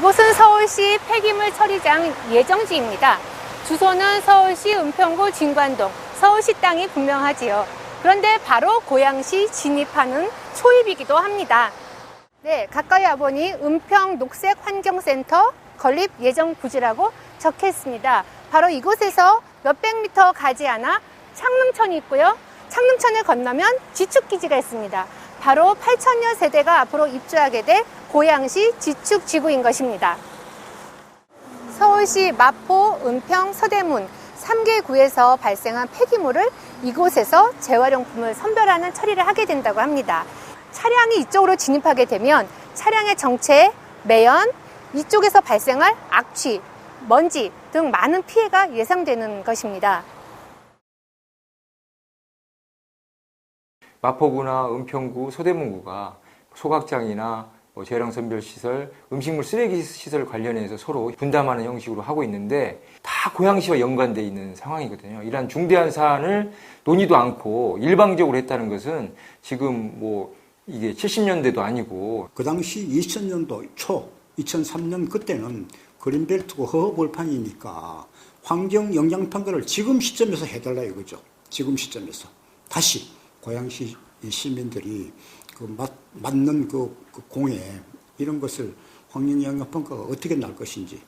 이곳은 서울시 폐기물 처리장 예정지입니다. 주소는 서울시 은평구 진관동, 서울시 땅이 분명하지요. 그런데 바로 고양시 진입하는 초입이기도 합니다. 네, 가까이 와보니 은평 녹색 환경센터 건립 예정 부지라고 적혀 있습니다. 바로 이곳에서 몇백 미터 가지 않아 창릉천이 있고요. 창릉천을 건너면 지축기지가 있습니다. 바로 8천여 세대가 앞으로 입주하게 될 고양시 지축지구인 것입니다. 서울시 마포, 은평, 서대문 3개 구에서 발생한 폐기물을 이곳에서 재활용품을 선별하는 처리를 하게 된다고 합니다. 차량이 이쪽으로 진입하게 되면 차량의 정체, 매연, 이쪽에서 발생할 악취, 먼지 등 많은 피해가 예상되는 것입니다. 마포구나 은평구, 소대문구가 소각장이나 뭐 재량 선별 시설, 음식물 쓰레기 시설 관련해서 서로 분담하는 형식으로 하고 있는데 다 고양시와 연관돼 있는 상황이거든요. 이러한 중대한 사안을 논의도 않고 일방적으로 했다는 것은 지금 뭐 이게 70년대도 아니고 그 당시 2000년도 초, 2003년 그때는 그린벨트고 허허벌판이니까 환경 영향 평가를 지금 시점에서 해달라 이거죠. 지금 시점에서 다시 고양시 이 시민들이 그 맞, 맞는 그, 그 공해 이런 것을 환경 영향 평가가 어떻게 날 것인지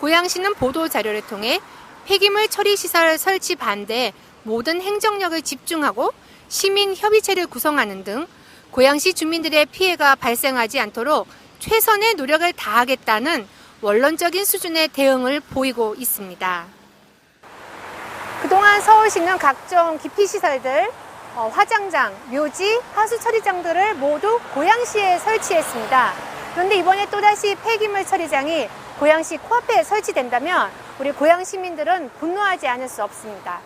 고양시는 보도 자료를 통해 폐기물 처리 시설 설치 반대에 모든 행정력을 집중하고 시민 협의체를 구성하는 등 고양시 주민들의 피해가 발생하지 않도록 최선의 노력을 다하겠다는 원론적인 수준의 대응을 보이고 있습니다. 그동안 서울시는 각종 기피시설들, 어, 화장장, 묘지, 하수 처리장들을 모두 고양시에 설치했습니다. 그런데 이번에 또다시 폐기물 처리장이 고양시 코앞에 설치된다면 우리 고양 시민들은 분노하지 않을 수 없습니다.